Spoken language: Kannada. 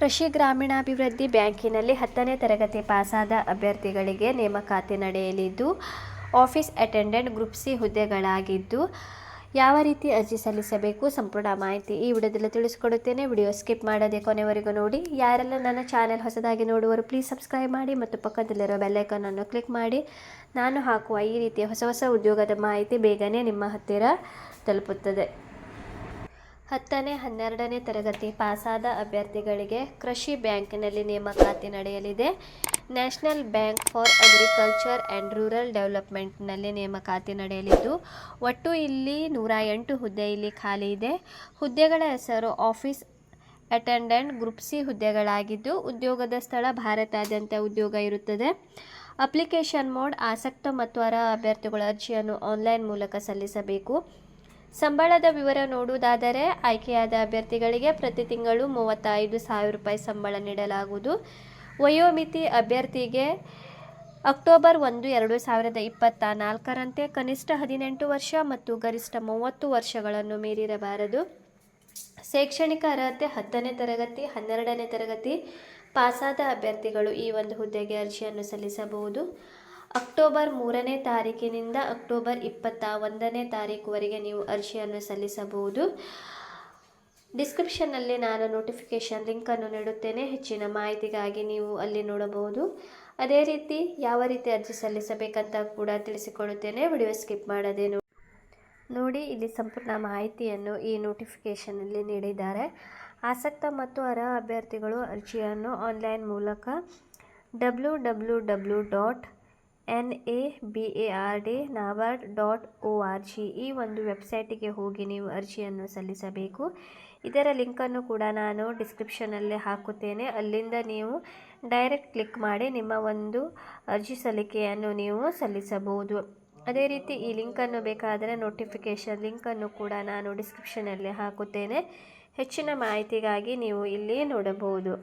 ಕೃಷಿ ಗ್ರಾಮೀಣಾಭಿವೃದ್ಧಿ ಬ್ಯಾಂಕಿನಲ್ಲಿ ಹತ್ತನೇ ತರಗತಿ ಪಾಸಾದ ಅಭ್ಯರ್ಥಿಗಳಿಗೆ ನೇಮಕಾತಿ ನಡೆಯಲಿದ್ದು, ಆಫೀಸ್ ಅಟೆಂಡೆಂಟ್ ಗ್ರೂಪ್ ಸಿ ಹುದ್ದೆಗಳಾಗಿದ್ದು, ಯಾವ ರೀತಿ ಅರ್ಜಿ ಸಲ್ಲಿಸಬೇಕು ಸಂಪೂರ್ಣ ಮಾಹಿತಿ ಈ ವಿಡಿಯೋದಲ್ಲಿ ತಿಳಿಸ್ಕೊಡುತ್ತೇನೆ. ವಿಡಿಯೋ ಸ್ಕಿಪ್ ಮಾಡದೆ ಕೊನೆವರೆಗೂ ನೋಡಿ. ಯಾರೆಲ್ಲ ನನ್ನ ಚಾನೆಲ್ ಹೊಸದಾಗಿ ನೋಡುವರು, ಪ್ಲೀಸ್ ಸಬ್ಸ್ಕ್ರೈಬ್ ಮಾಡಿ ಮತ್ತು ಪಕ್ಕದಲ್ಲಿರೋ ಬೆಲ್ಲೈಕನನ್ನು ಕ್ಲಿಕ್ ಮಾಡಿ. ನಾನು ಹಾಕುವ ಈ ರೀತಿಯ ಹೊಸ ಹೊಸ ಉದ್ಯೋಗದ ಮಾಹಿತಿ ಬೇಗನೆ ನಿಮ್ಮ ಹತ್ತಿರ ತಲುಪುತ್ತದೆ. ಹತ್ತನೇ, ಹನ್ನೆರಡನೇ ತರಗತಿ ಪಾಸಾದ ಅಭ್ಯರ್ಥಿಗಳಿಗೆ ಕೃಷಿ ಬ್ಯಾಂಕಿನಲ್ಲಿ ನೇಮಕಾತಿ ನಡೆಯಲಿದೆ. National bank for agriculture and rural ಡೆವಲಪ್ಮೆಂಟ್ನಲ್ಲಿ ನೇಮಕಾತಿ ನಡೆಯಲಿದ್ದು, ಒಟ್ಟು ಇಲ್ಲಿ ನೂರ ಎಂಟು ಹುದ್ದೆ ಇಲ್ಲಿ ಖಾಲಿ ಇದೆ. ಹುದ್ದೆಗಳ ಹೆಸರು ಆಫೀಸ್ ಅಟೆಂಡೆಂಟ್ ಗ್ರೂಪ್ ಸಿ ಹುದ್ದೆಗಳಾಗಿದ್ದು, ಉದ್ಯೋಗದ ಸ್ಥಳ ಭಾರತಾದ್ಯಂತ ಉದ್ಯೋಗ ಇರುತ್ತದೆ. ಅಪ್ಲಿಕೇಶನ್ ಮೋಡ್ ಆಸಕ್ತ ಮತ್ತು ಅರ್ಹ ಅಭ್ಯರ್ಥಿಗಳ ಅರ್ಜಿಯನ್ನು ಆನ್ಲೈನ್ ಮೂಲಕ ಸಲ್ಲಿಸಬೇಕು. ಸಂಬಳದ ವಿವರ ನೋಡುವುದಾದರೆ, ಆಯ್ಕೆಯಾದ ಅಭ್ಯರ್ಥಿಗಳಿಗೆ ಪ್ರತಿ ತಿಂಗಳು ಮೂವತ್ತೈದು ಸಾವಿರ ರೂಪಾಯಿ ಸಂಬಳ ನೀಡಲಾಗುವುದು. ವಯೋಮಿತಿ ಅಭ್ಯರ್ಥಿಗೆ ಅಕ್ಟೋಬರ್ ಒಂದು, ಎರಡು ಸಾವಿರದ ಇಪ್ಪತ್ತ ನಾಲ್ಕರಂತೆ ಕನಿಷ್ಠ ಹದಿನೆಂಟು ವರ್ಷ ಮತ್ತು ಗರಿಷ್ಠ ಮೂವತ್ತು ವರ್ಷಗಳನ್ನು ಮೀರಿರಬಾರದು. ಶೈಕ್ಷಣಿಕ ಅರ್ಹತೆ ಹತ್ತನೇ ತರಗತಿ, ಹನ್ನೆರಡನೇ ತರಗತಿ ಪಾಸಾದ ಅಭ್ಯರ್ಥಿಗಳು ಈ ಒಂದು ಹುದ್ದೆಗೆ ಅರ್ಜಿಯನ್ನು ಸಲ್ಲಿಸಬಹುದು. ಅಕ್ಟೋಬರ್ ಮೂರನೇ ತಾರೀಕಿನಿಂದ ಅಕ್ಟೋಬರ್ ಇಪ್ಪತ್ತ ಒಂದನೇ ತಾರೀಕುವರೆಗೆ ನೀವು ಅರ್ಜಿಯನ್ನು ಸಲ್ಲಿಸಬಹುದು. ಡಿಸ್ಕ್ರಿಪ್ಷನ್ನಲ್ಲಿ ನಾನು ನೋಟಿಫಿಕೇಷನ್ ಲಿಂಕನ್ನು ನೀಡುತ್ತೇನೆ. ಹೆಚ್ಚಿನ ಮಾಹಿತಿಗಾಗಿ ನೀವು ಅಲ್ಲಿ ನೋಡಬಹುದು. ಅದೇ ರೀತಿ ಯಾವ ರೀತಿ ಅರ್ಜಿ ಸಲ್ಲಿಸಬೇಕಂತ ಕೂಡ ತಿಳಿಸಿಕೊಡುತ್ತೇನೆ ವಿಡಿಯೋ ಸ್ಕಿಪ್ ಮಾಡದೆ ನೋಡಿ, ಇಲ್ಲಿ ಸಂಪೂರ್ಣ ಮಾಹಿತಿಯನ್ನು ಈ ನೋಟಿಫಿಕೇಷನಲ್ಲಿ ನೀಡಿದ್ದಾರೆ. ಆಸಕ್ತ ಮತ್ತು ಅರ್ಹ ಅಭ್ಯರ್ಥಿಗಳು ಅರ್ಜಿಯನ್ನು ಆನ್ಲೈನ್ ಮೂಲಕ W W W dot N A B A R D NABARD dot O R G. ಈ ಒಂದು ವೆಬ್ಸೈಟಿಗೆ ಹೋಗಿ ನೀವು ಅರ್ಜಿಯನ್ನು ಸಲ್ಲಿಸಬೇಕು. ಇದರ ಲಿಂಕನ್ನು ಕೂಡ ನಾನು ಡಿಸ್ಕ್ರಿಪ್ಷನಲ್ಲಿ ಹಾಕುತ್ತೇನೆ. ಅಲ್ಲಿಂದ ನೀವು ಡೈರೆಕ್ಟ್ ಕ್ಲಿಕ್ ಮಾಡಿ ನಿಮ್ಮ ಒಂದು ಅರ್ಜಿ ಸಲ್ಲಿಕೆಯನ್ನು ನೀವು ಸಲ್ಲಿಸಬಹುದು. ಅದೇ ರೀತಿ ಈ ಲಿಂಕನ್ನು ಬೇಕಾದರೆ ನೋಟಿಫಿಕೇಷನ್ ಲಿಂಕನ್ನು ಕೂಡ ನಾನು ಡಿಸ್ಕ್ರಿಪ್ಷನಲ್ಲಿ ಹಾಕುತ್ತೇನೆ. ಹೆಚ್ಚಿನ ಮಾಹಿತಿಗಾಗಿ ನೀವು ಇಲ್ಲಿ ನೋಡಬಹುದು.